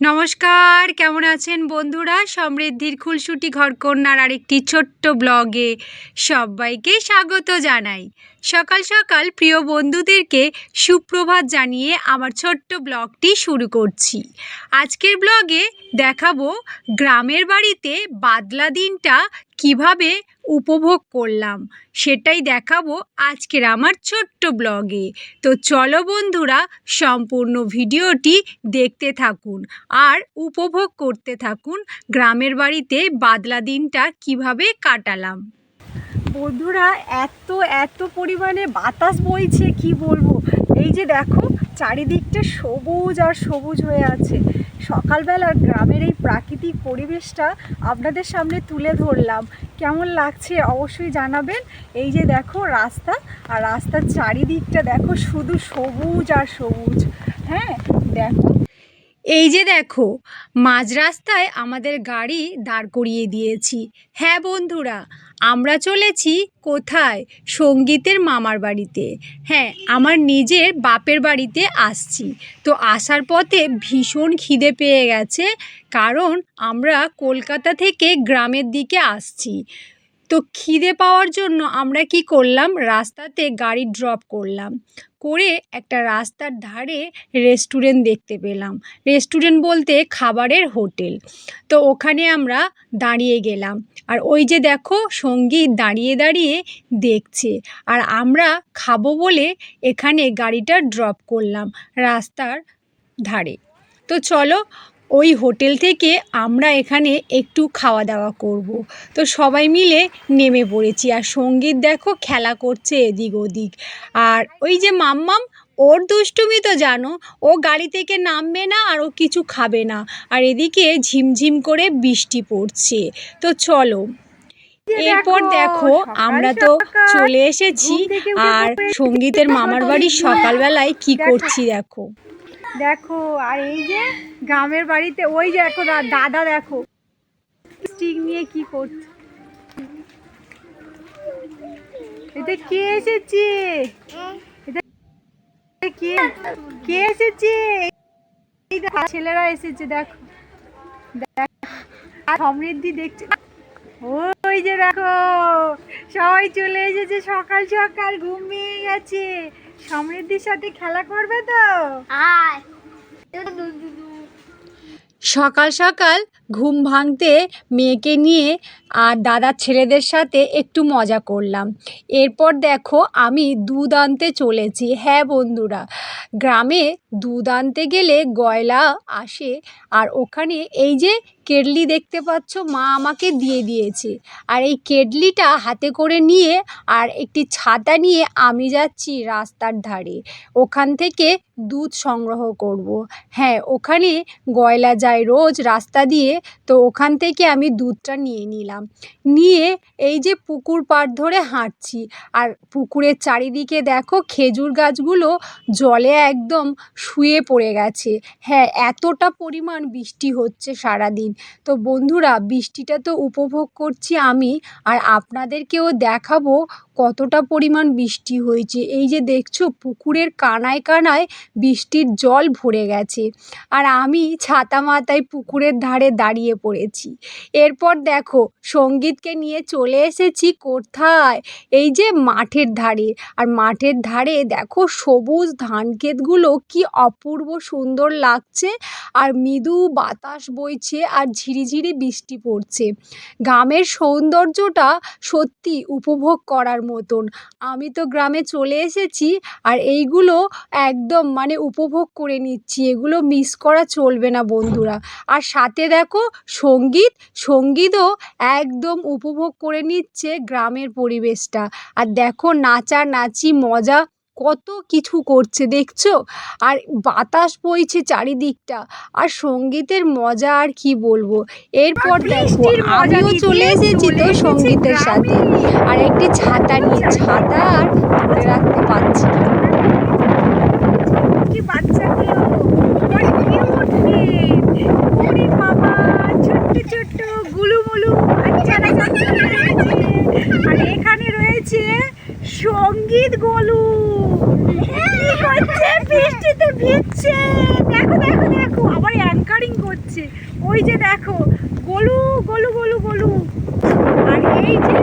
নমস্কার, কেমন আছেন বন্ধুরা? সমৃদ্ধির খুলসুটি ঘরকন্যার আরেকটি ছোট্ট ব্লগে সবাইকে স্বাগত জানাই। সকাল সকাল প্রিয় বন্ধুদেরকে সুপ্রভাত জানিয়ে আমার ছোট্ট ব্লগটি শুরু করছি। আজকের ব্লগে দেখাবো গ্রামের বাড়িতে বাদলা দিনটা কীভাবে উপভোগ করলাম, সেটাই দেখাবো আজকের আমার ছোট্ট ব্লগে। তো চলো বন্ধুরা, সম্পূর্ণ ভিডিওটি দেখতে থাকুন আর উপভোগ করতে থাকুন গ্রামের বাড়িতে বাদলা দিনটা কীভাবে কাটালাম। বন্ধুরা, এত এত পরিমাণে বাতাস বইছে, কি বলব? এই যে দেখো, চারিদিকটা সবুজ আর সবুজ হয়ে আছে। সকালবেলা গ্রামের এই প্রাকৃতিক পরিবেশটা আপনাদের সামনে তুলে ধরলাম। কেমন লাগছে অবশ্যই জানাবেন। এই যে দেখো রাস্তা, আর রাস্তার চারিদিকটা দেখো শুধু সবুজ আর সবুজ। হ্যাঁ দেখো। এই যে দেখো, মাঝ রাস্তায় আমাদের গাড়ি দাঁড় করিয়ে দিয়েছি। হ্যাঁ বন্ধুরা আমরা চলেছি কোথায়? সঙ্গীতের মামার বাড়িতে। হ্যাঁ আমার নিজের বাপের বাড়িতে আসছি। তো আসার পথে ভীষণ খিদে পেয়ে গেছে, কারণ আমরা কলকাতা থেকে গ্রামের দিকে আসছি। তো খিদে পাওয়ার জন্য আমরা কি করলাম? রাস্তাতে গাড়ি ড্রপ করলাম। করে একটা রাস্তার ধারে রেস্টুরেন্ট দেখতে পেলাম। রেস্টুরেন্ট বলতে খাবারের হোটেল। তো ওখানে আমরা দাঁড়িয়ে গেলাম। আর ওই যে দেখো সংগীত দাঁড়িয়ে দাঁড়িয়ে দেখছে। আর আমরা খাব বলে এখানে গাড়িটা ড্রপ করলাম রাস্তার ধারে। তো চলো ওই হোটেল থেকে আমরা এখানে একটু খাওয়া দাওয়া করব। তো সবাই মিলে নেমে পড়েছি। আর সংগীত দেখো, খেলা করছে এদিক ওদিক। আর ওই যে মাম্মাম, ওর দুষ্টুমি তো জানো, ও গাড়ি থেকে নামবে না আর ও কিছু খাবে না। আর এদিকে ঝিমঝিম করে বৃষ্টি পড়ছে। তো চলো। এরপর দেখো আমরা তো চলে এসেছি আর সঙ্গীতের মামার বাড়ির সকালবেলায় কি করছি দেখো। দেখো আর এই যে গ্রামের বাড়িতে ওই যে দেখো দাদা দেখো স্টিক নিয়ে কি করছে। এটা কে এসেছে? এটা কে কে এসেছে? ছেলেরা এসেছে দেখো। সমৃদ্ধি দেখছে ওই যে দেখো সবাই চলে এসেছে সকাল সকাল ঘুমিয়ে গেছে। সমৃদ্ধির সাথে খেলা করবে তো? আয়। সকাল সকাল ঘুম ভাঙতে মেয়েকে নিয়ে আর দাদার ছেলেদের সাথে একটু মজা করলাম। এরপর দেখো আমি দুধ আনতে চলেছি। হ্যাঁ বন্ধুরা গ্রামে দুধ আনতে গেলে গয়লা আসে আর ওখানে এই যে কেটলি দেখতে পাচ্ছ, মা আমাকে দিয়ে দিয়েছে। আর এই কেটলিটা হাতে করে নিয়ে আর একটি ছাতা নিয়ে আমি যাচ্ছি রাস্তার ধারে। ওখান থেকে দুধ সংগ্রহ করব। হ্যাঁ ওখানে গয়লা যায় রোজ রাস্তা দিয়ে, তো ওখান থেকে আমি দুধটা নিয়ে নিলাম। নিয়ে এই যে পুকুর পাড় ধরে হাঁটছি। আর পুকুরের চারিদিকে দেখো খেজুর গাছগুলো জলে একদম শুয়ে পড়ে গেছে। হ্যাঁ এতটা পরিমাণ বৃষ্টি হচ্ছে সারাদিন। তো বন্ধুরা, বৃষ্টিটা তো উপভোগ করছি আমি আর আপনাদেরকেও দেখাবো কতটা পরিমাণ বৃষ্টি হয়েছে। এই যে দেখছ, পুকুরের কানায় কানায় বৃষ্টির জল ভরে গেছে আর আমি ছাতা মাথায় পুকুরের ধারে দাঁড়িয়ে পড়েছি। এরপর দেখো, সঙ্গীতকে নিয়ে চলে এসেছি কোথায়? এই যে মাঠের ধারে আর মাঠের ধারে দেখো, সবুজ ধান ক্ষেতগুলো কি অপূর্ব সুন্দর লাগছে আর মৃদু বাতাস বইছে আর ঝিরিঝিরি বৃষ্টি পড়ছে। গ্রামের সৌন্দর্যটা সত্যি উপভোগ করার মতন। আমি তো গ্রামে চলে এসেছি আর এইগুলো একদম মানে উপভোগ করে নিচ্ছি। এগুলো মিস করা চলবে না বন্ধুরা। আর সাথে দেখো সংগীত, সঙ্গীতও একদম উপভোগ করে নিচ্ছে গ্রামের পরিবেশটা। আর দেখো নাচানাচি মজা কত কিছু করছে দেখছ? আর বাতাস বইছে চারিদিকটা আর সঙ্গীতের মজা আর কি বলব? এরপর দেখো আমিও চলে এসেছি তো সঙ্গীতের সাথে। আর একটি ছাতা নিয়ে ছাতা আর ধরে রাখতে পারছি না কি বাচ্চাগুলো আমার কিউট ওরে বাবা ছোট্ট ছোট্ট গুলুমুলু বাচ্চারা সব চলে এসেছে। আর এখানে রয়েছে সংগীত গোলু। কি করছে? বৃষ্টিতে ভিজছে। দেখো দেখো দেখো, আবার অ্যাঙ্কারিং করছে। ওই যে দেখো, গলু গলু গলু গলু আর এই যে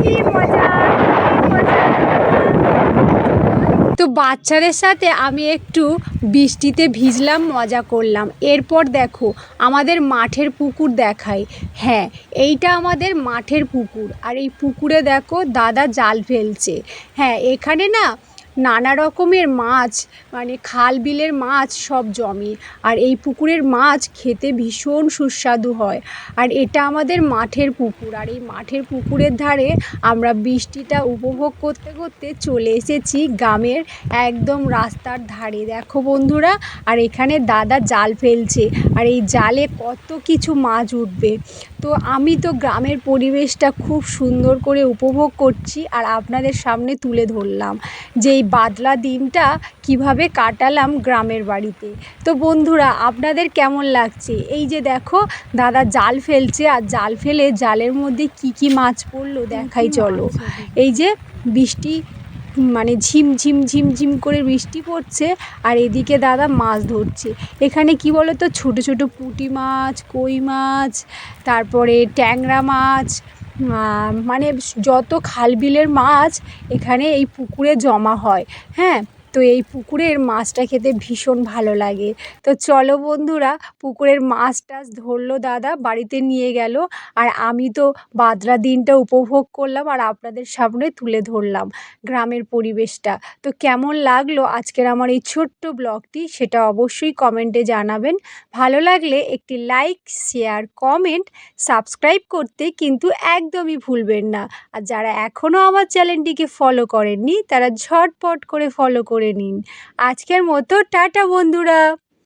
কি মজা কি মজা তো বাচ্চাদের সাথে আমি একটু বৃষ্টিতে ভিজলাম, মজা করলাম। এরপর দেখো, আমাদের মাঠের পুকুর দেখাই হ্যাঁ এইটা আমাদের মাঠের পুকুর। আর এই পুকুরে দেখো, দাদা জাল ফেলছে। হ্যাঁ এখানে না নানা রকমের মাছ মানে খাল বিলের মাছ সব জমে। আর এই পুকুরের মাছ খেতে ভীষণ সুস্বাদু হয়। আর এটা আমাদের মাঠের পুকুর। আর এই মাঠের পুকুরের ধারে আমরা বৃষ্টিটা উপভোগ করতে করতে চলে এসেছি গ্রামের একদম রাস্তার ধারে। দেখো বন্ধুরা, আর এখানে দাদা জাল ফেলছে। আর এই জালে কত কিছু মাছ উঠবে। তো আমি তো গ্রামের পরিবেশটা খুব সুন্দর করে উপভোগ করছি। আর আপনাদের সামনে তুলে ধরলাম যে এই বাদলা দিনটা কীভাবে কাটালাম গ্রামের বাড়িতে। তো বন্ধুরা আপনাদের কেমন লাগছে? এই যে দেখো দাদা জাল ফেলছে আর জাল ফেলে জালের মধ্যে কি কি মাছ পড়ল দেখাই চলো। এই যে বৃষ্টি মানে ঝিম ঝিম ঝিম ঝিম করে বৃষ্টি পড়ছে আর এদিকে দাদা মাছ ধরছে। এখানে কি বলো তো ছোটো ছোটো পুঁটি মাছ কই মাছ তারপরে ট্যাংরা মাছ মানে যত খাল বিলের মাছ এখানে এই পুকুরে জমা হয় হ্যাঁ? তো এই পুকুরের মাছটা খেতে ভীষণ ভালো লাগে। তো চলো বন্ধুরা, পুকুরের মাছ টাছ ধরলো দাদা, বাড়িতে নিয়ে গেল। আর আমি তো বাদরা দিনটা উপভোগ করলাম আর আপনাদের সামনে তুলে ধরলাম গ্রামের পরিবেশটা। তো কেমন লাগল আজকের আমার এই ছোট্ট ব্লগটি সেটা অবশ্যই কমেন্টে জানাবেন। ভালো লাগলে একটি লাইক, শেয়ার, কমেন্ট, সাবস্ক্রাইব করতে কিন্তু একদমই ভুলবেন না। আর যারা এখনও আমার চ্যানেলটিকে ফলো করেননি, তারা ঝটপট করে ফলো করে নিন। আজকের মতো টাটা বন্ধুরা।